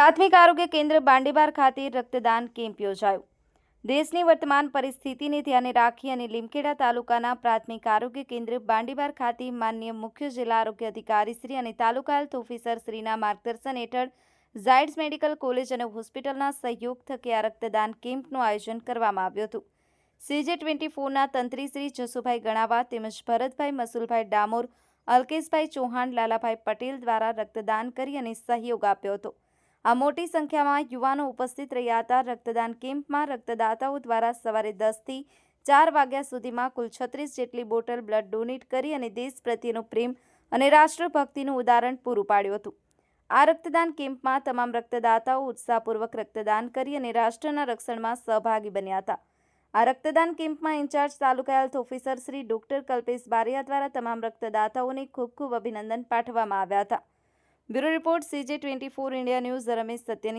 પ્રાથમિક આરોગ્ય કેન્દ્ર બાંડીબાર ખાતે રક્તદાન કેમ્પ યોજાયો. દેશની વર્તમાન પરિસ્થિતિને ધ્યાને રાખી અને લીમખેડા તાલુકાના પ્રાથમિક આરોગ્ય કેન્દ્ર બાંડીબાર ખાતે માન્ય મુખ્ય જિલ્લા આરોગ્ય અધિકારી શ્રી અને તાલુકા હેલ્થ ઓફિસર શ્રીના માર્ગદર્શન હેઠળ ઝાયડ્સ મેડિકલ કોલેજ અને હોસ્પિટલના સહયોગ થકી આ રક્તદાન કેમ્પનું આયોજન કરવામાં આવ્યું હતું. સીજે ટ્વેન્ટી ફોરના તંત્રી શ્રી જસુભાઈ ગણાવા તેમજ ભરતભાઈ મસુલભાઈ ડામોર, અલ્કેશભાઈ ચૌહાણ, લાલાભાઈ પટેલ દ્વારા રક્તદાન કરી અને સહયોગ આપ્યો હતો. આ મોટી સંખ્યામાં યુવાનો ઉપસ્થિત રહ્યા હતા. રક્તદાન કેમ્પમાં રક્તદાતાઓ દ્વારા સવારે દસથી ચાર વાગ્યા સુધીમાં કુલ છત્રીસ જેટલી બોટલ બ્લડ ડોનેટ કરી અને દેશ પ્રત્યેનો પ્રેમ અને રાષ્ટ્રભક્તિનું ઉદાહરણ પૂરું પાડ્યું હતું. આ રક્તદાન કેમ્પમાં તમામ રક્તદાતાઓ ઉત્સાહપૂર્વક રક્તદાન કરી અને રાષ્ટ્રના રક્ષણમાં સહભાગી બન્યા હતા. આ રક્તદાન કેમ્પમાં incharge taluka health officer Shri doctor Kalpesh Bariya દ્વારા તમામ રક્તદાતાઓને ખૂબ ખૂબ અભિનંદન પાઠવવામાં આવ્યા હતા. Bureau report CJ twenty four India news Ramesh સત્યની